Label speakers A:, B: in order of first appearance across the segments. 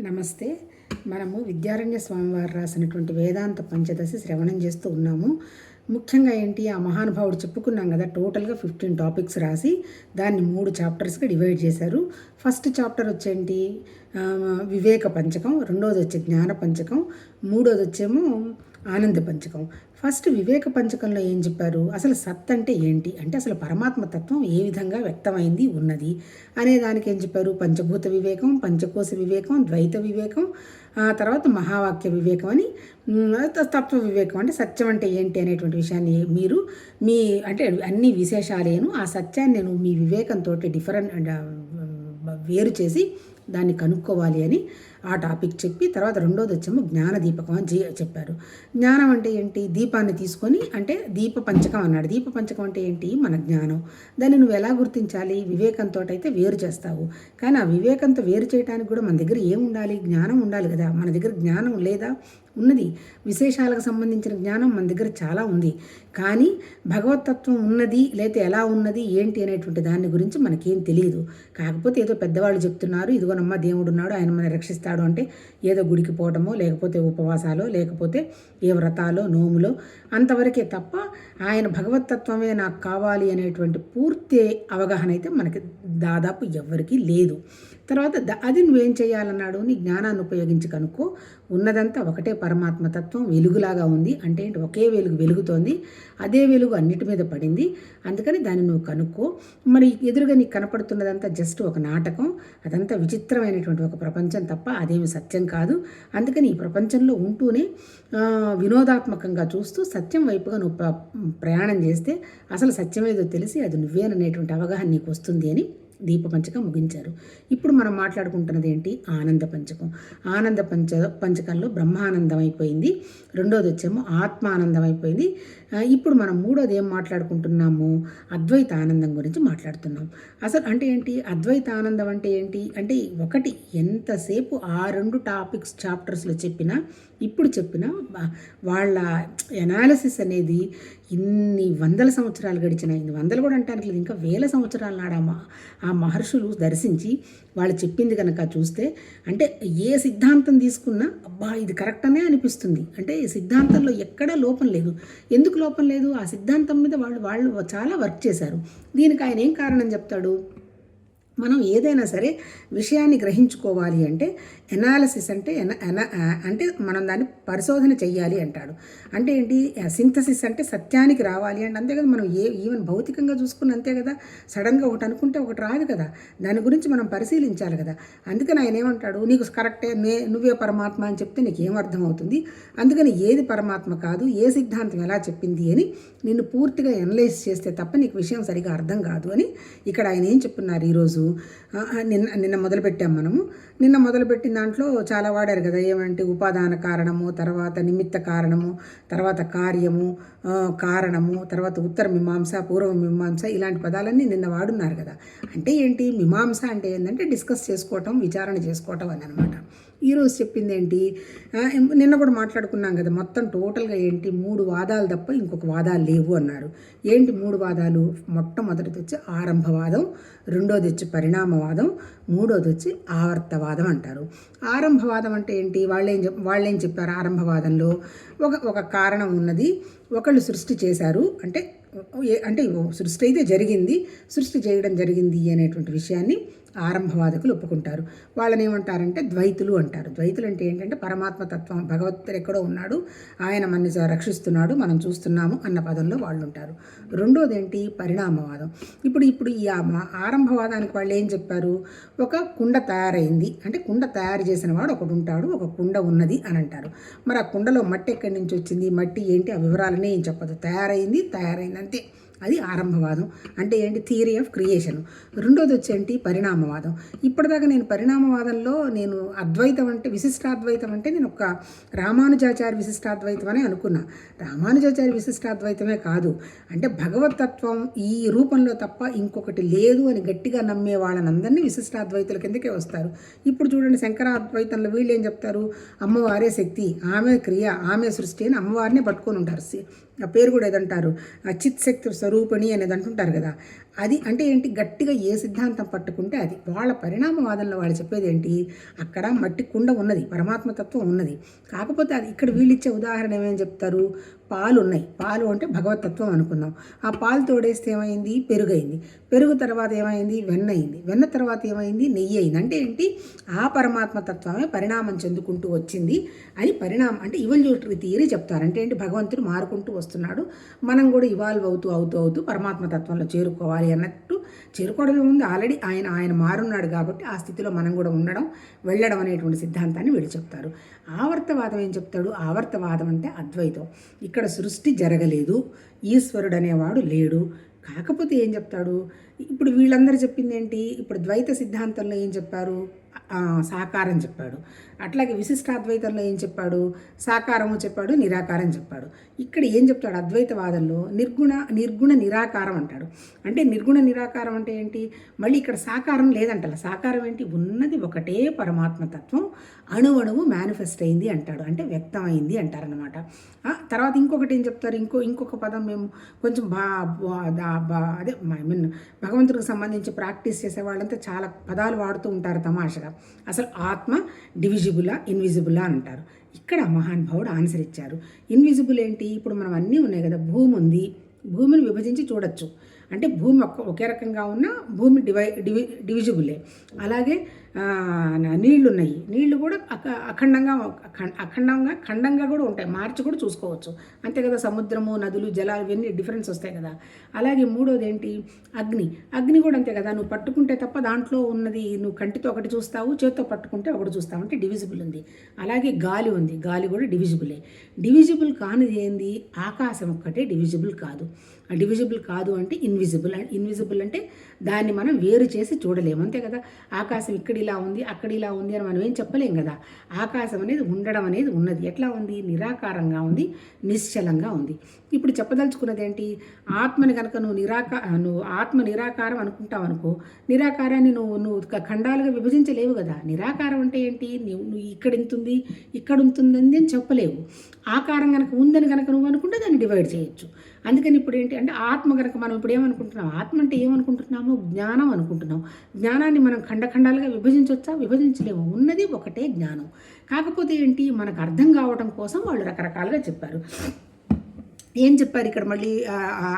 A: నమస్తే. మనము విద్యారణ్య స్వామివారు రాసినటువంటి వేదాంత పంచదశి శ్రవణం చేస్తూ ఉన్నాము. ముఖ్యంగా ఏంటి? ఆ మహానుభావుడు చెప్పుకున్నాం కదా టోటల్గా ఫిఫ్టీన్ టాపిక్స్ రాసి దాన్ని మూడు చాప్టర్స్గా డివైడ్ చేశారు. ఫస్ట్ చాప్టర్ వచ్చేంటి? వివేక పంచకం రెండోది వచ్చే జ్ఞాన పంచకం మూడోది వచ్చేమో ఆనంద పంచకం. ఫస్ట్ వివేక పంచకంలో ఏం చెప్పారు? అసలు సత్ అంటే ఏంటి? అంటే అసలు పరమాత్మ తత్వం ఏ విధంగా వ్యక్తమైంది ఉన్నది? అనే దానికి ఏం చెప్పారు? పంచభూత వివేకం పంచకోశ వివేకం ద్వైత వివేకం ఆ తర్వాత మహావాక్య వివేకం అని తత్వ వివేకం అంటే సత్యం అంటే ఏంటి అనేటువంటి విషయాన్ని మీరు మీ అంటే అన్ని విశేషాలేను ఆ సత్యాన్ని నేను మీ వివేకంతో డిఫరెంట్ వేరు చేసి దాన్ని కనుక్కోవాలి అని ఆ టాపిక్ చెప్పి తర్వాత రెండోది వచ్చేమో జ్ఞాన దీపకం అని జీ- చెప్పారు. జ్ఞానం అంటే ఏంటి? దీపాన్ని తీసుకొని అంటే దీప పంచకం అన్నాడు. దీప పంచకం అంటే ఏంటి? మన జ్ఞానం. దాన్ని నువ్వు ఎలా గుర్తించాలి? వివేకంతో అయితే వేరు చేస్తావు. కానీ ఆ వివేకంతో వేరు చేయడానికి కూడా మన దగ్గర ఏం ఉండాలి జ్ఞానం ఉండాలి కదా. మన దగ్గర జ్ఞానం లేదా? ఉన్నది. విశేషాలకు సంబంధించిన జ్ఞానం మన దగ్గర చాలా ఉంది. కానీ భగవతత్వం ఉన్నది లేకపోతే ఎలా ఉన్నది ఏంటి అనేటువంటి దాని గురించి మనకేం తెలియదు కాకపోతే ఏదో పెద్దవాళ్ళు చెప్తున్నారు ఇదిగోనమ్మ దేవుడు ఉన్నాడు ఆయన మన రక్షిస్తాడు అంటే ఏదో గుడికి పోవటమో లేకపోతే ఉపవాసాలో లేకపోతే ఏ వ్రతాలో నోములో అంతవరకే తప్ప ఆయన భగవతత్వమే నాకు కావాలి అనేటువంటి పూర్తి అవగాహన అయితే మనకి దాదాపు ఎవ్వరికీ లేదు. తర్వాత అది నువ్వేం చేయాలన్నాడు? నీ జ్ఞానాన్ని ఉపయోగించి కనుక్కో. ఉన్నదంతా ఒకటే పరమాత్మ తత్వం వెలుగులాగా ఉంది. అంటే ఏంటి? ఒకే వెలుగు వెలుగుతోంది. అదే వెలుగు అన్నిటి మీద పడింది. అందుకని దాన్ని నువ్వు కనుక్కో. మరి ఎదురుగా నీకు కనపడుతున్నదంతా జస్ట్ ఒక నాటకం. అదంతా విచిత్రమైనటువంటి ఒక ప్రపంచం తప్ప అదేమి సత్యం కాదు. అందుకని ఈ ప్రపంచంలో ఉంటూనే వినోదాత్మకంగా చూస్తూ సత్యం వైపుగా నువ్వు ప్రయాణం చేస్తే అసలు సత్యమేదో తెలిసి అది నువ్వేననేటువంటి అవగాహన నీకు వస్తుంది అని దీపపంచకం ముగించారు. ఇప్పుడు మనం మాట్లాడుకుంటున్నది ఏంటి? ఆనంద పంచకం. ఆనంద పంచ పంచకంలో బ్రహ్మానందం అయిపోయింది. రెండోది వచ్చేమో ఆత్మానందం అయిపోయింది. ఇప్పుడు మనం మూడోది ఏం మాట్లాడుకుంటున్నాము? అద్వైత ఆనందం గురించి మాట్లాడుతున్నాం. అసలు అంటే ఏంటి? అద్వైత ఆనందం అంటే ఏంటి? అంటే ఒకటి ఎంతసేపు ఆ రెండు టాపిక్స్ చాప్టర్స్లో చెప్పినా ఇప్పుడు చెప్పిన వాళ్ళ ఎనాలిసిస్ అనేది ఇన్ని వందల సంవత్సరాలు గడిచిన ఇన్ని వందలు కూడా అంటానికి లేదు ఇంకా వేల సంవత్సరాల నాడు ఆ మ- ఆ మహర్షులు దర్శించి వాళ్ళు చెప్పింది కనుక చూస్తే అంటే ఏ సిద్ధాంతం తీసుకున్నా అబ్బా ఇది కరెక్ట్ అనే అనిపిస్తుంది. అంటే సిద్ధాంతంలో ఎక్కడా లోపం లేదు. ఎందుకు లోపం లేదు? ఆ సిద్ధాంతం మీద వాళ్ళు వాళ్ళు చాలా వర్క్ చేశారు. దీనికి ఆయన ఏం కారణం చెప్తాడు? మనం ఏదైనా సరే విషయాన్ని గ్రహించుకోవాలి అంటే ఎనాలసిస్ అంటే ఎన ఎన అంటే మనం దాన్ని పరిశోధన చెయ్యాలి అంటాడు. అంటే ఏంటి? సింథసిస్ అంటే సత్యానికి రావాలి అంటే అంతే కదా. మనం ఏ ఈవెన్ భౌతికంగా చూసుకున్న అంతే కదా. సడన్గా ఒకటి అనుకుంటే ఒకటి రాదు కదా. దాని గురించి మనం పరిశీలించాలి కదా. అందుకని ఆయన ఏమంటాడు? నీకు కరెక్టే నే నువ్వే పరమాత్మ అని చెప్తే నీకు ఏం అర్థమవుతుంది? అందుకని ఏది పరమాత్మ కాదు ఏ సిద్ధాంతం ఎలా చెప్పింది అని నిన్ను పూర్తిగా ఎనలైజ్ చేస్తే తప్ప నీకు విషయం సరిగా అర్థం కాదు అని ఇక్కడ ఆయన ఏం చెప్తున్నారు ఈరోజు? నిన్న నిన్న మొదలుపెట్టాం మనము. నిన్న మొదలుపెట్టిన దాంట్లో చాలా వాడారు కదా ఏమంటే ఉపాదాన కారణము తర్వాత నిమిత్త కారణము తర్వాత కార్యము కారణము తర్వాత ఉత్తర మీమాంస పూర్వ మీమాంస ఇలాంటి పదాలన్నీ నిన్న వాడున్నారు కదా. అంటే ఏంటి? మీమాంస అంటే ఏంటంటే డిస్కస్ చేసుకోవటం విచారణ చేసుకోవటం అని అనమాట ఈరోజు చెప్పింది ఏంటి? నిన్న కూడా మాట్లాడుకున్నాం కదా మొత్తం టోటల్గా ఏంటి? మూడు వాదాలు తప్ప ఇంకొక వాదాలు లేవు అన్నారు. ఏంటి మూడు వాదాలు? మొట్టమొదటిది వచ్చి ఆరంభవాదం రెండోది వచ్చి పరిణామవాదం మూడోది వచ్చి ఆవర్తవాదం అంటారు. ఆరంభవాదం అంటే ఏంటి? వాళ్ళేం చెప్ వాళ్ళేం చెప్పారు ఆరంభవాదంలో? ఒక ఒక కారణం ఉన్నది ఒకళ్ళు సృష్టి చేశారు అంటే అంటే సృష్టి అయితే జరిగింది సృష్టి చేయడం జరిగింది అనేటువంటి విషయాన్ని ఆరంభవాదకులు ఒప్పుకుంటారు. వాళ్ళని ఏమంటారంటే ద్వైతులు అంటారు. ద్వైతులు అంటే ఏంటంటే పరమాత్మ తత్వం భగవంతుడు ఎక్కడో ఉన్నాడు ఆయన మన రక్షిస్తున్నాడు మనం చూస్తున్నాము అన్న పదంలో వాళ్ళు ఉంటారు రెండోది ఏంటి పరిణామవాదం. ఇప్పుడు ఇప్పుడు ఈ ఆరంభవాదానికి వాళ్ళు ఏం చెప్పారు? ఒక కుండ తయారైంది. అంటే కుండ తయారు చేసిన వాడు ఒకడు ఉంటాడు ఒక కుండ ఉన్నది అని అంటారు. మరి ఆ కుండలో మట్టి ఎక్కడి నుంచి వచ్చింది? మట్టి ఏంటి? ఆ వివరాలనే ఏం చెప్పదు. తయారైంది తయారైంది అంతే. అది ఆరంభవాదం. అంటే ఏంటి? Theory of creation. రెండోది వచ్చేంటి పరిణామవాదం. ఇప్పటిదాకా నేను పరిణామవాదంలో నేను అద్వైతం అంటే విశిష్టాద్వైతం అంటే నేను ఒక రామానుజాచార్య విశిష్టాద్వైతం అని అనుకున్నా. రామానుజాచార్య విశిష్టాద్వైతమే కాదు. అంటే భగవతత్వం ఈ రూపంలో తప్ప ఇంకొకటి లేదు అని గట్టిగా నమ్మే వాళ్ళనందరినీ విశిష్టాద్వైతుల కిందకే వస్తారు. ఇప్పుడు చూడండి శంకరాద్వైతంలో వీళ్ళు ఏం చెప్తారు? అమ్మవారే శక్తి ఆమె క్రియ ఆమె సృష్టి అని అమ్మవారిని పట్టుకొని ఉంటారు. ఆ పేరు కూడా ఏదంటారు? అచిత్ శక్తి స్వరూపిణి అనేది అంటుంటారు కదా. అది అంటే ఏంటి? గట్టిగా ఏ సిద్ధాంతం పట్టుకుంటే అది. వాళ్ళ పరిణామవాదంలో వాళ్ళు చెప్పేది ఏంటి? అక్కడ మట్టి కుండ ఉన్నది. పరమాత్మతత్వం ఉన్నది. కాకపోతే అది ఇక్కడ వీళ్ళు ఇచ్చే ఉదాహరణ ఏమేమి చెప్తారు? పాలు ఉన్నాయి పాలు అంటే భగవతత్వం అనుకుందాం. ఆ పాలు తోడేస్తే ఏమైంది? పెరుగైంది. పెరుగు తర్వాత ఏమైంది? వెన్న అయింది వెన్న తర్వాత ఏమైంది? నెయ్యి అయింది అంటే ఏంటి? ఆ పరమాత్మ తత్వమే పరిణామం చెందుకుంటూ వచ్చింది అని పరిణామం అంటే ఇవల్యూటరీ థియరీ చెప్తారు. అంటే ఏంటి? భగవంతుడు మారుకుంటూ వస్తున్నాడు. మనం కూడా ఇవాల్వ్ అవుతూ అవుతూ అవుతూ పరమాత్మ తత్వంలో చేరుకోవాలి అన్నట్టు చేరుకోవడమే ఉంది ఆల్రెడీ ఆయన ఆయన మారున్నాడు కాబట్టి ఆ స్థితిలో మనం కూడా ఉండడం వెళ్ళడం అనేటువంటి సిద్ధాంతాన్ని వీళ్ళు చెప్తారు. ఆవర్తవాదం ఏం చెప్తాడు? ఆవర్తవాదం అంటే అద్వైతం. ఇక్కడ సృష్టి జరగలేదు ఈశ్వరుడు అనేవాడు లేడు. కాకపోతే ఏం చెప్తాడు? ఇప్పుడు వీళ్ళందరూ చెప్పింది ఏంటి? ఇప్పుడు ద్వైత సిద్ధాంతంలో ఏం చెప్పారు? సాకారం చెప్పాడు. అట్లాగే విశిష్టాద్వైతంలో ఏం చెప్పాడు? సాకారము చెప్పాడు నిరాకారం చెప్పాడు. ఇక్కడ ఏం చెప్తాడు? అద్వైతవాదంలో నిర్గుణ నిర్గుణ నిరాకారం అంటాడు. అంటే నిర్గుణ నిరాకారం అంటే ఏంటి? మళ్ళీ ఇక్కడ సాకారం లేదంటల. సాకారం ఏంటి? ఉన్నది ఒకటే పరమాత్మ తత్వం అణువణువు మేనిఫెస్ట్ అయింది అంటాడు. అంటే వ్యక్తమైంది అంటారనమాట తర్వాత ఇంకొకటి ఏం చెప్తారు? ఇంకో ఇంకొక పదం మేము కొంచెం బా బా- అదే ఐ మీన్ భగవంతుడికి సంబంధించి ప్రాక్టీస్ చేసే వాళ్ళంతా చాలా పదాలు వాడుతూ ఉంటారు తమాషగా. అసలు ఆత్మ డివిజిబులా ఇన్విజిబులా అంటారు. ఇక్కడ మహానుభావుడు ఆన్సర్ ఇచ్చారు. ఇన్విజిబుల్ ఏంటి? ఇప్పుడు మనం అన్నీ ఉన్నాయి కదా. భూమి ఉంది భూమిని విభజించి చూడొచ్చు. అంటే భూమి ఒక్క ఒకే రకంగా ఉన్న భూమి డివై డివి డివిజిబులే. అలాగే నీళ్ళు నీళ్ళు ఉన్నాయి నీళ్ళు కూడా అక అఖండంగా అఖండంగా ఖండంగా కూడా ఉంటాయి. మార్చి కూడా చూసుకోవచ్చు. అంతే కదా సముద్రము నదులు జలాలు ఇవన్నీ డిఫరెన్స్ వస్తాయి కదా. అలాగే మూడోది ఏంటి? అగ్ని. అగ్ని కూడా అంతే కదా. నువ్వు పట్టుకుంటే తప్ప దాంట్లో ఉన్నది నువ్వు కంటితో ఒకటి చూస్తావు చేతితో పట్టుకుంటే ఒకటి చూస్తావు. అంటే డివిజిబుల్ ఉంది. అలాగే గాలి ఉంది. గాలి కూడా డివిజిబులే. డివిజిబుల్ కానిది ఏంది? ఆకాశం ఒక్కటే డివిజిబుల్ కాదు. డివిజిబుల్ కాదు అంటే ఇన్విజిబుల్ ఇన్విజిబుల్ అంటే దాన్ని మనం వేరు చేసి చూడలేము. అంతే కదా? ఆకాశం ఇక్కడ ఇలా ఉంది అక్కడ ఇలా ఉంది అని మనం ఏం చెప్పలేం కదా? ఆకాశం అనేది ఉండడం అనేది ఉన్నది. ఎట్లా ఉంది? నిరాకారంగా ఉంది నిశ్చలంగా ఉంది. ఇప్పుడు చెప్పదలుచుకున్నది ఏంటి? ఆత్మని కనుక నువ్వు నిరాకా నువ్వు ఆత్మ నిరాకారం అనుకుంటావు అనుకో నిరాకారాన్ని నువ్వు నువ్వు క- ఖండాలుగా విభజించలేవు కదా? నిరాకారం అంటే ఏంటి? నువ్వు నువ్వు ఇక్కడ ఉంటుంది ఇక్కడ ఉంటుంది అని చెప్పలేవు. ఆకారం కనుక ఉందని కనుక నువ్వు అనుకుంటే దాన్ని డివైడ్ చేయొచ్చు. అందుకని ఇప్పుడు ఏంటి అంటే ఆత్మ కనుక మనం ఇప్పుడు ఏమనుకుంటున్నాం? ఆత్మ అంటే ఏమనుకుంటున్నాము? జ్ఞానం అనుకుంటున్నాం. జ్ఞానాన్ని మనం ఖండఖండాలుగా విభజించవచ్చా విభజించలేము. ఉన్నది ఒకటే జ్ఞానం. కాకపోతే ఏంటి? మనకు అర్థం కావడం కోసం వాళ్ళు రకరకాలుగా చెప్పారు. ఏం చెప్పారు ఇక్కడ మళ్ళీ?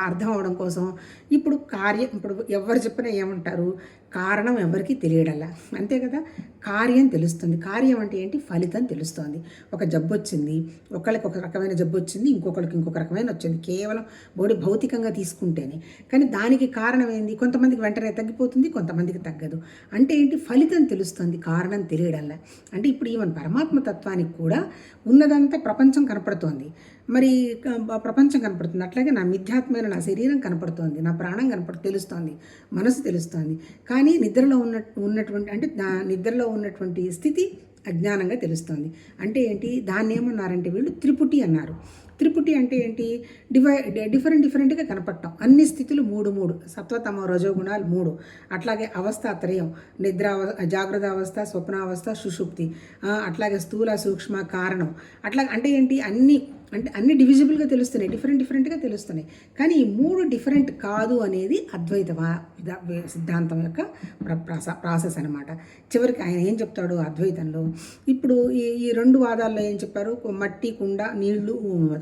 A: అర్థం అవడం కోసం. ఇప్పుడు కార్యం ఇప్పుడు ఎవరు చెప్పినా ఏమంటారు? కారణం ఎవరికి తెలియడల్లా. అంతే కదా? కార్యం తెలుస్తుంది. కార్యం అంటే ఏంటి? ఫలితం తెలుస్తుంది. ఒక జబ్బు వచ్చింది ఒకళ్ళకి ఒక రకమైన జబ్బు వచ్చింది ఇంకొకరికి ఇంకొక రకమైన వచ్చింది. కేవలం బాడీ భౌతికంగా తీసుకుంటేనే. కానీ దానికి కారణం ఏంది? కొంతమందికి వెంటనే తగ్గిపోతుంది కొంతమందికి తగ్గదు. అంటే ఏంటి? ఫలితం తెలుస్తుంది కారణం తెలియడల్లా. అంటే ఇప్పుడు ఈవెన్ పరమాత్మ తత్వానికి కూడా ఉన్నదంతా ప్రపంచం కనపడుతోంది. మరి క- ప్రపంచం కనపడుతుంది. అట్లాగే నా మిథ్యాత్మైన నా శరీరం కనపడుతోంది నా ప్రాణం కనపడు తెలుస్తోంది మనసు తెలుస్తోంది. కానీ కానీ నిద్రలో ఉన్న ఉన్నటువంటి అంటే దా నిద్రలో ఉన్నటువంటి స్థితి అజ్ఞానంగా తెలుస్తుంది. అంటే ఏంటి? దాన్ని ఏమన్నారంటే వీళ్ళు త్రిపుటి అన్నారు. త్రిపుటి అంటే ఏంటి? డివై డిఫరెంట్ డిఫరెంట్గా కనపడటం. అన్ని స్థితులు మూడు మూడు. సత్వతమ రజోగుణాలు మూడు. అట్లాగే అవస్థ త్రయం. నిద్ర జాగ్రత్త అవస్థ స్వప్నావస్థ సుషుప్తి. అట్లాగే స్థూల సూక్ష్మ కారణం. అట్లా అంటే ఏంటి? అన్ని అంటే అన్ని డివిజిబుల్గా తెలుస్తున్నాయి డిఫరెంట్ డిఫరెంట్గా తెలుస్తున్నాయి. కానీ ఈ మూడు డిఫరెంట్ కాదు అనేది అద్వైత విధా- సిద్ధాంతం యొక్క ప్ర- ప్రాస- ప్రాసెస్ అనమాట చివరికి ఆయన ఏం చెప్తాడు అద్వైతంలో? ఇప్పుడు ఈ ఈ రెండు వాదాల్లో ఏం చెప్పారు? మట్టి కుండ నీళ్ళు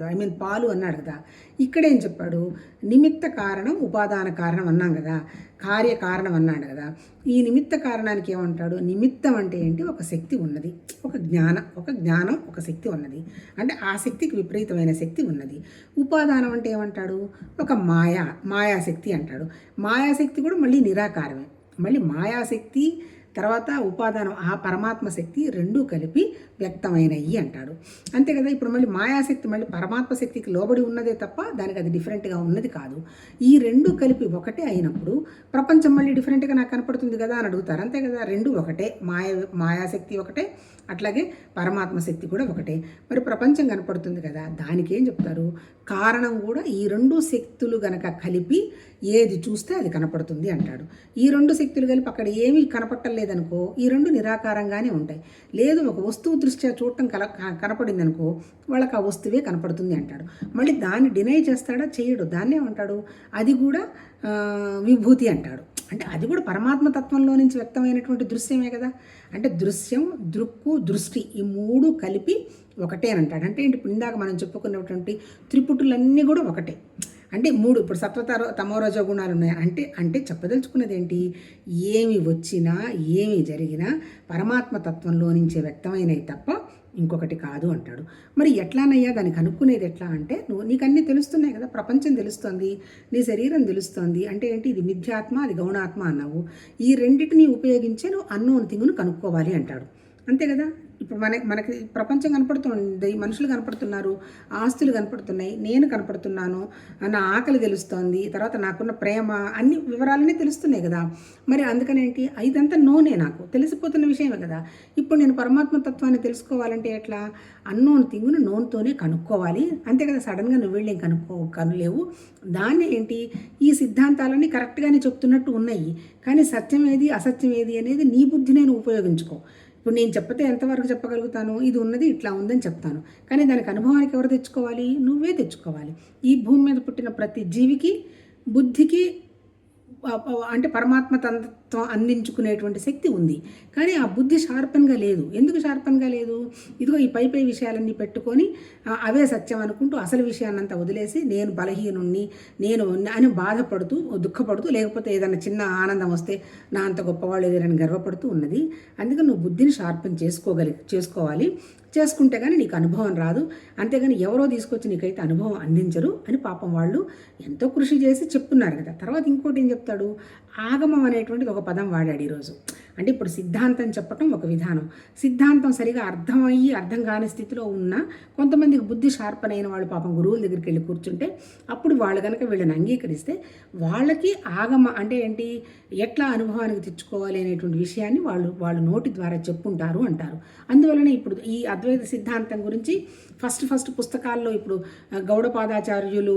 A: ఐ మీన్ పాలు అన్నాడు కదా. ఇక్కడ ఏం చెప్పాడు? నిమిత్త కారణం ఉపాదాన కారణం అన్నాం కదా. కార్య కారణం అన్నాడు కదా. ఈ నిమిత్త కారణానికి ఏమంటాడు? నిమిత్తం అంటే ఏంటి? ఒక శక్తి ఉన్నది. ఒక జ్ఞానం ఒక జ్ఞానం ఒక శక్తి ఉన్నది. అంటే ఆ శక్తికి విపరీతమైన శక్తి ఉన్నది. ఉపాదానం అంటే ఏమంటాడు? ఒక మాయా మాయాశక్తి అంటాడు. మాయాశక్తి కూడా మళ్ళీ నిరాకారమే. మళ్ళీ మాయాశక్తి తర్వాత ఉపాదానం ఆ పరమాత్మ శక్తి రెండూ కలిపి వ్యక్తమైనవి అంటాడు. అంతే కదా ఇప్పుడు మళ్ళీ మాయాశక్తి మళ్ళీ పరమాత్మ శక్తికి లోబడి ఉన్నదే తప్ప దానికి అది డిఫరెంట్గా ఉన్నది కాదు. ఈ రెండు కలిపి ఒకటే అయినప్పుడు ప్రపంచం మళ్ళీ డిఫరెంట్గా నాకు కనపడుతుంది కదా అని అడుగుతారు. అంతే కదా రెండు ఒకటే మాయ మాయాశక్తి ఒకటే అట్లాగే పరమాత్మ శక్తి కూడా ఒకటే. మరి ప్రపంచం కనపడుతుంది కదా దానికి ఏం చెప్తారు? కారణం కూడా ఈ రెండు శక్తులు గనక కలిపి ఏది చూస్తే అది కనపడుతుంది అంటాడు. ఈ రెండు శక్తులు కలిపి అక్కడ ఏమీ కనపట్టలేదు లేదనుకో ఈ రెండు నిరాకారంగానే ఉంటాయి. లేదు ఒక వస్తువు దృష్ట్యా చూడటం కల క- కనపడింది అనుకో వాళ్ళకి ఆ వస్తువే కనపడుతుంది అంటాడు. మళ్ళీ దాన్ని డినై చేస్తాడా? చేయడు. దాన్నే అంటాడు అది కూడా విభూతి అంటాడు. అంటే అది కూడా పరమాత్మ తత్వంలో నుంచి వ్యక్తమైనటువంటి దృశ్యమే కదా. అంటే దృశ్యం దృక్కు దృష్టి ఈ మూడు కలిపి ఒకటే అని అంటాడు అంటే ఏంటి? ఇప్పుడు ఇందాక మనం చెప్పుకున్నటువంటి త్రిపుటులన్నీ కూడా ఒకటే. అంటే మూడు ఇప్పుడు సత్వతరో తమోరజో గుణాలు ఉన్నాయి. అంటే అంటే చెప్పదలుచుకున్నది ఏంటి ఏమి వచ్చినా ఏమి జరిగినా పరమాత్మ తత్వంలో నుంచే వ్యక్తమైనవి తప్ప ఇంకొకటి కాదు అంటాడు. మరి ఎట్లానయ్యా? దానికి కనుక్కునేది ఎట్లా అంటే నువ్వు నీకు అన్నీ తెలుస్తున్నాయి కదా ప్రపంచం తెలుస్తోంది నీ శరీరం తెలుస్తోంది అంటే ఏంటి? ఇది మిథ్యాత్మ అది గౌణాత్మ అన్నావు. ఈ రెండింటిని ఉపయోగించే నువ్వు అన్నోన్ తింగును కనుక్కోవాలి అంటాడు. అంతే కదా? ఇప్పుడు మన మనకి ప్రపంచం కనపడుతుంది మనుషులు కనపడుతున్నారు ఆస్తులు కనపడుతున్నాయి నేను కనపడుతున్నాను నా ఆకలి తెలుస్తోంది తర్వాత నాకున్న ప్రేమ అన్ని వివరాలన్నీ తెలుస్తున్నాయి కదా. మరి అందుకనేంటి ఇదంతా నోనే నాకు. తెలిసిపోతున్న విషయమే కదా. ఇప్పుడు నేను పరమాత్మ తత్వాన్ని తెలుసుకోవాలంటే ఎట్లా? అన్నోన్ థింగ్ను నోన్తోనే కనుక్కోవాలి. అంతే కదా సడన్గా నువ్వు వెళ్ళి కనుక్కో కనులేవు. దాన్ని ఏంటి? ఈ సిద్ధాంతాలన్నీ కరెక్ట్గానే చెప్తున్నట్టు ఉన్నాయి. కానీ సత్యం ఏది అసత్యం ఏది అనేది నీ బుద్ధి నేను ఉపయోగించుకో. ఇప్పుడు నేను చెప్పతే ఎంతవరకు చెప్పగలుగుతాను? ఇది ఉన్నది ఇట్లా ఉందని చెప్తాను. కానీ దానికి అనుభవానికి ఎవరు తెచ్చుకోవాలి? నువ్వే తెచ్చుకోవాలి. ఈ భూమి మీద పుట్టిన ప్రతి జీవికి బుద్ధికి అంటే పరమాత్మ తత్వం అందించుకునేటువంటి శక్తి ఉంది. కానీ ఆ బుద్ధి షార్పన్గా లేదు. ఎందుకు షార్పన్గా లేదు? ఇదిగో ఈ పై పై విషయాలన్నీ పెట్టుకొని అవే సత్యం అనుకుంటూ అసలు విషయాన్నంతా వదిలేసి నేను బలహీనుణ్ణి నేను అని బాధపడుతూ దుఃఖపడుతూ లేకపోతే ఏదైనా చిన్న ఆనందం వస్తే నా అంత గొప్పవాళ్ళు లేరని గర్వపడుతూ ఉన్నది. అందుకని నువ్వు బుద్ధిని షార్పన్ చేసుకోగలి చేసుకోవాలి. చేసుకుంటే కానీ నీకు అనుభవం రాదు. అంతేగాని ఎవరో తీసుకొచ్చి నీకైతే అనుభవం అందించరు అని పాపం వాళ్ళు ఎంతో కృషి చేసి చెప్తున్నారు కదా. తర్వాత ఇంకోటి ఏం చెప్తాడు? ఆగమం అనేటువంటిది ఒక పదం వాడాడు ఈరోజు. అంటే ఇప్పుడు సిద్ధాంతం చెప్పటం ఒక విధానం. సిద్ధాంతం సరిగా అర్థమయ్యి అర్థం కాని స్థితిలో ఉన్న కొంతమందికి బుద్ధి షార్పన్ అయిన వాళ్ళు పాపం గురువుల దగ్గరికి వెళ్ళి కూర్చుంటే అప్పుడు వాళ్ళు కనుక వీళ్ళని అంగీకరిస్తే వాళ్ళకి ఆగమ అంటే ఏంటి? ఎట్లా అనుభవానికి తెచ్చుకోవాలి అనేటువంటి విషయాన్ని వాళ్ళు వాళ్ళు నోటి ద్వారా చెప్పుంటారు అంటారు. అందువలన ఇప్పుడు ఈ అద్వైత సిద్ధాంతం గురించి ఫస్ట్ ఫస్ట్ పుస్తకాల్లో ఇప్పుడు గౌడపాదాచార్యులు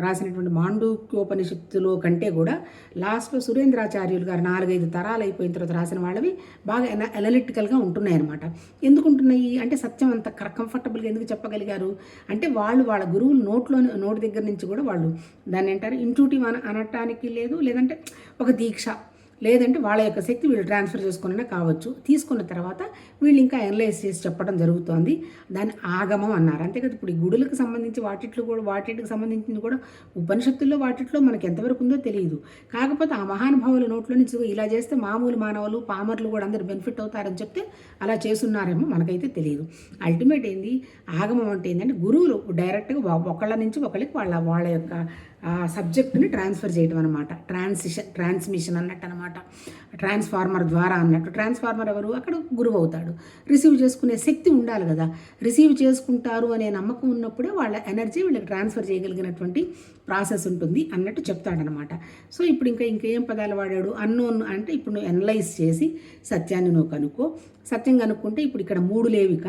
A: రాసినటువంటి మాండూక్యోపనిషత్తులో కంటే కూడా లాస్ట్లో సురేంద్రాచార్యులు గారు నాలుగైదు తరాలు అయిపోయిన తర్వాత రాసిన వాళ్ళవి బాగా ఎన ఎలలిటికల్గా ఉంటున్నాయి అనమాట ఎందుకు ఉంటున్నాయి అంటే సత్యం అంత కంఫర్టబుల్గా ఎందుకు చెప్పగలిగారు? అంటే వాళ్ళు వాళ్ళ గురువులు నోట్లో నోటి దగ్గర నుంచి కూడా వాళ్ళు దాన్ని అంటారు ఇంట్యూటివ్ అన అనటానికి లేదు లేదంటే ఒక దీక్ష. లేదంటే వాళ్ళ యొక్క శక్తి వీళ్ళు ట్రాన్స్ఫర్ చేసుకున్న కావచ్చు. తీసుకున్న తర్వాత వీళ్ళు ఇంకా అనలైజ్ చేసి చెప్పడం జరుగుతోంది. దాన్ని ఆగమం అన్నారు. అంతే కదా ఇప్పుడు ఈ గుడులకు సంబంధించి వాటిట్లో కూడా వాటికి సంబంధించింది కూడా ఉపనిషత్తుల్లో వాటిట్లో మనకి ఎంతవరకు ఉందో తెలియదు. కాకపోతే ఆ మహానుభావుల నోట్లో నుంచి ఇలా చేస్తే మామూలు మానవులు పామర్లు కూడా అందరు బెనిఫిట్ అవుతారని చెప్తే అలా చేస్తున్నారేమో మనకైతే తెలియదు. అల్టిమేట్ ఏంది? ఆగమం అంటే ఏంటంటే గురువులు డైరెక్ట్గా ఒకళ్ళ నుంచి ఒకళ్ళకి వాళ్ళ వాళ్ళ యొక్క సబ్జెక్ట్ని ట్రాన్స్ఫర్ చేయడం అనమాట ట్రాన్సిషన్ ట్రాన్స్మిషన్ అన్నట్టు అనమాట ట్రాన్స్ఫార్మర్ ద్వారా అన్నట్టు. ట్రాన్స్ఫార్మర్ ఎవరు? అక్కడ గురువు అవుతాడు. రిసీవ్ చేసుకునే శక్తి ఉండాలి కదా. రిసీవ్ చేసుకుంటారు అనే నమ్మకం ఉన్నప్పుడే వాళ్ళ ఎనర్జీ వీళ్ళకి ట్రాన్స్ఫర్ చేయగలిగినటువంటి ప్రాసెస్ ఉంటుంది అన్నట్టు చెప్తాడనమాట. సో ఇప్పుడు ఇంకా ఇంకేం పదాలు వాడాడు? అన్నోన్ అంటే ఇప్పుడు నువ్వు ఎనలైజ్ చేసి సత్యాన్ని నువ్వు కనుక్కో. సత్యం కనుక్కుంటే ఇప్పుడు ఇక్కడ మూడు లేవిక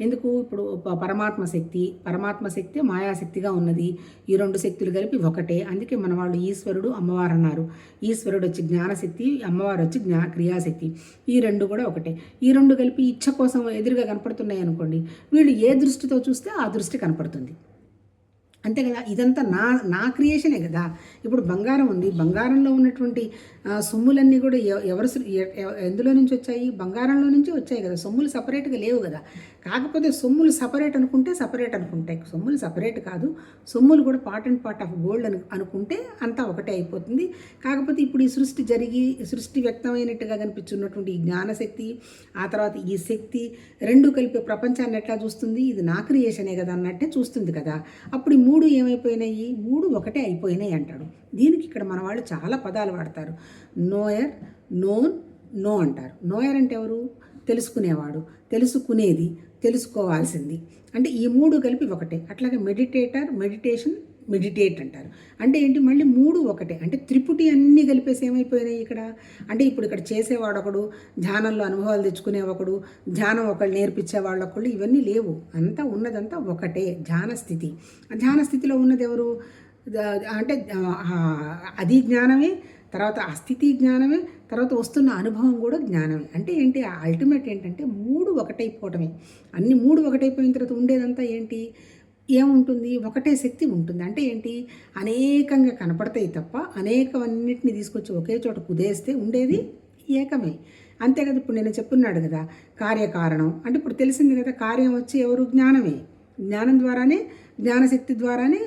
A: ఎందుకు? ఇప్పుడు ప- పరమాత్మ శక్తి పరమాత్మ శక్తి మాయాశక్తిగా ఉన్నది. ఈ రెండు శక్తులు కలిపి ఒకటే. అందుకే మన వాళ్ళు ఈశ్వరుడు అమ్మవారు అన్నారు. ఈశ్వరుడు వచ్చి జ్ఞానశక్తి అమ్మవారు వచ్చి జ్ఞా క్రియాశక్తి. ఈ రెండు కూడా ఒకటే. ఈ రెండు కలిపి ఇచ్చ కోసం ఎదురుగా కనపడుతున్నాయి అనుకోండి వీళ్ళు ఏ దృష్టితో చూస్తే ఆ దృష్టి కనపడుతుంది. అంతే కదా? ఇదంతా నా నా క్రియేషనే కదా? ఇప్పుడు బంగారం ఉంది. బంగారంలో ఉన్నటువంటి సొమ్ములన్నీ కూడా ఎవరు ఎందులో నుంచి వచ్చాయి? బంగారంలో నుంచి వచ్చాయి కదా. సొమ్ములు సపరేట్గా లేవు కదా. కాకపోతే సొమ్ములు సపరేట్ అనుకుంటే సపరేట్ అనుకుంటాయి. సొమ్ములు సపరేట్ కాదు. సొమ్ములు కూడా part and part of gold అని అనుకుంటే అంతా ఒకటే అయిపోతుంది. కాకపోతే ఇప్పుడు ఈ సృష్టి జరిగి సృష్టి వ్యక్తమైనట్టుగా కనిపించున్నటువంటి ఈ జ్ఞానశక్తి ఆ తర్వాత ఈ శక్తి రెండు కలిపి ప్రపంచాన్ని ఎట్లా చూస్తుంది? ఇది నా క్రియేషనే కదా అన్నట్టే చూస్తుంది కదా. అప్పుడు ఈ మూడు మూడు ఏమైపోయినాయి? మూడు ఒకటే అయిపోయినాయి అంటాడు. దీనికి ఇక్కడ మన వాళ్ళు చాలా పదాలు వాడతారు. నోయర్ నోన్ నో అంటారు. నోయర్ అంటే ఎవరు? తెలుసుకునేవాడు. తెలుసుకునేది తెలుసుకోవాల్సింది. అంటే ఈ మూడు కలిపి ఒకటే. అట్లాగే మెడిటేటర్ మెడిటేషన్ మెడిటేట్ అంటారు. అంటే ఏంటి మళ్ళీ మూడు ఒకటే. అంటే త్రిపుటి అన్నీ కలిపేసి ఏమైపోయినాయి ఇక్కడ? అంటే ఇప్పుడు ఇక్కడ చేసేవాడు ఒకడు ధ్యానంలో అనుభవాలు తెచ్చుకునే ఒకడు ధ్యానం ఒకళ్ళు నేర్పించేవాళ్ళు ఒకళ్ళు ఇవన్నీ లేవు. అంతా ఉన్నదంతా ఒకటే ధ్యాన స్థితి. ఆ ధ్యాన స్థితిలో ఉన్నది ఎవరు? అంటే అది జ్ఞానమే తర్వాత ఆ స్థితి జ్ఞానమే తర్వాత వస్తున్న అనుభవం కూడా జ్ఞానమే. అంటే ఏంటి అల్టిమేట్ ఏంటంటే మూడు ఒకటైపోవటమే. అన్ని మూడు ఒకటైపోయిన తర్వాత ఉండేదంతా ఏంటి? ఏముంటుంది? ఒకటే శక్తి ఉంటుంది. అంటే ఏంటి? అనేకంగా కనపడతాయి తప్ప అనేకమన్నిటిని తీసుకొచ్చి ఒకే చోట కుదేస్తే ఉండేది ఏకమే. అంతే కదా? ఇప్పుడు నేను చెప్పున్నాడు కదా కార్యకారణం. అంటే ఇప్పుడు తెలిసింది కదా కార్యం వచ్చి ఎవరు? జ్ఞానమే. జ్ఞానం ద్వారానే జ్ఞానశక్తి ద్వారానే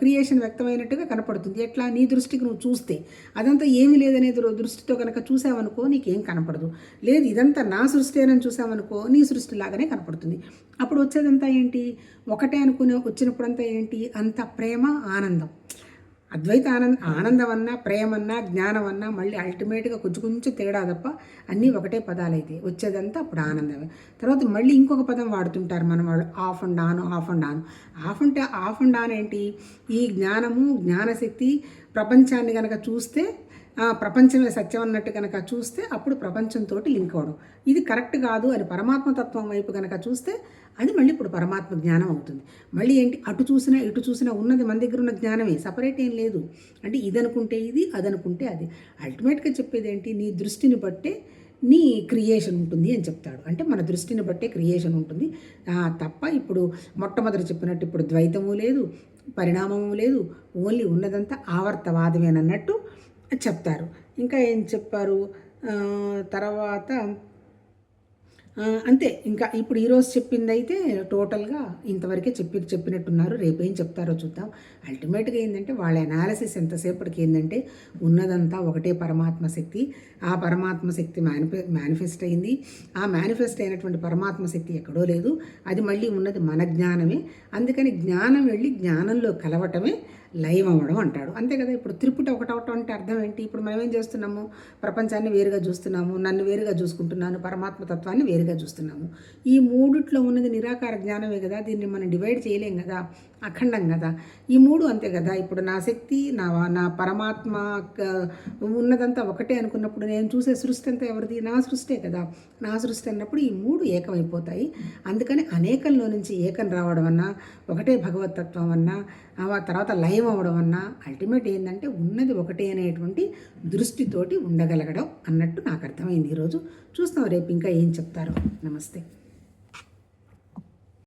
A: క్రియేషన్ వ్యక్తమైనట్టుగా కనపడుతుంది. ఎట్లా? నీ దృష్టికి నువ్వు చూస్తే. అదంతా ఏమీ లేదనే దృష్టితో కనుక చూసావనుకో నీకేం కనపడదు. లేదు ఇదంతా నా సృష్టి అని చూసావనుకో నీ సృష్టి లాగానే కనపడుతుంది. అప్పుడు వచ్చేదంతా ఏంటి? ఒకటే అనుకునే వచ్చినప్పుడంతా ఏంటి? అంత ప్రేమ ఆనందం. అద్వైత ఆనంద ఆనందం అన్నా ప్రేమన్నా జ్ఞానమన్నా మళ్ళీ అల్టిమేట్గా కొంచెం కొంచెం తేడా తప్ప అన్నీ ఒకటే పదాలైతే. వచ్చేదంతా అప్పుడు ఆనందమే. తర్వాత మళ్ళీ ఇంకొక పదం వాడుతుంటారు మన వాళ్ళు off and on off and on. Off అంటే ఆఫ్ అండ్ ఆన్ ఏంటి? ఈ జ్ఞానము జ్ఞానశక్తి ప్రపంచాన్ని కనుక చూస్తే ప్రపంచమే సత్యం అన్నట్టు కనుక చూస్తే అప్పుడు ప్రపంచంతో లింక్ అవడం. ఇది కరెక్ట్ కాదు అని పరమాత్మ తత్వం వైపు కనుక చూస్తే అది మళ్ళీ ఇప్పుడు పరమాత్మ జ్ఞానం అవుతుంది. మళ్ళీ ఏంటి? అటు చూసినా ఇటు చూసినా ఉన్నది మన దగ్గర ఉన్న జ్ఞానమే. సపరేట్ ఏం లేదు. అంటే ఇది అనుకుంటే ఇది అదనుకుంటే అది. అల్టిమేట్గా చెప్పేది ఏంటి? నీ దృష్టిని బట్టే నీ క్రియేషన్ ఉంటుంది అని చెప్తాడు. అంటే మన దృష్టిని బట్టే క్రియేషన్ ఉంటుంది. తప్ప ఇప్పుడు మొట్టమొదటి చెప్పినట్టు ఇప్పుడు ద్వైతము లేదు పరిణామము లేదు. ఓన్లీ ఉన్నదంతా ఆవర్తవాదమేనన్నట్టు చెప్తారు. ఇంకా ఏం చెప్పారు? తర్వాత అంతే. ఇంకా ఇప్పుడు ఈరోజు చెప్పింది అయితే టోటల్గా ఇంతవరకే చెప్పి చెప్పినట్టున్నారు. రేపు ఏం చెప్తారో చూద్దాం. అల్టిమేట్గా ఏంటంటే వాళ్ళ అనాలిసిస్ ఎంతసేపటికి ఏంటంటే ఉన్నదంతా ఒకటే పరమాత్మ శక్తి. ఆ పరమాత్మ శక్తి మేనిఫె మేనిఫెస్ట్ అయింది. ఆ మేనిఫెస్ట్ అయినటువంటి పరమాత్మ శక్తి ఎక్కడో లేదు. అది మళ్ళీ ఉన్నది మన జ్ఞానమే. అందుకని జ్ఞానం వెళ్ళి జ్ఞానంలో కలవటమే లైవ్ అవ్వడం అంటాడు. అంతే కదా ఇప్పుడు త్రిపుట ఒకటవటం అంటే అర్థం ఏంటి? ఇప్పుడు మనం ఏం చేస్తున్నాము? ప్రపంచాన్ని వేరుగా చూస్తున్నాము నన్ను వేరుగా చూసుకుంటున్నాను పరమాత్మ తత్వాన్ని వేరుగా చూస్తున్నాము. ఈ మూడిట్లో ఉన్నది నిరాకార జ్ఞానమే కదా దీన్ని మనం డివైడ్ చేయలేం కదా. అఖండం కదా. ఈ మూడు అంతే కదా. ఇప్పుడు నా శక్తి నా నా పరమాత్మ ఉన్నదంతా ఒకటే అనుకున్నప్పుడు నేను చూసే సృష్టి అంతా ఎవరిది? నా సృష్టే కదా. నా సృష్టి అన్నప్పుడు ఈ మూడు ఏకమైపోతాయి. అందుకని అనేకంలో నుంచి ఏకం రావడం అన్నా ఒకటే భగవతత్వం అన్నా ఆ తర్వాత లయం అవ్వడం అన్నా అల్టిమేట్ ఏంటంటే ఉన్నది ఒకటే అనేటువంటి దృష్టితోటి ఉండగలగడం అన్నట్టు నాకు అర్థమైంది ఈరోజు. చూస్తాం రేపు ఇంకా ఏం చెప్తారో. నమస్తే.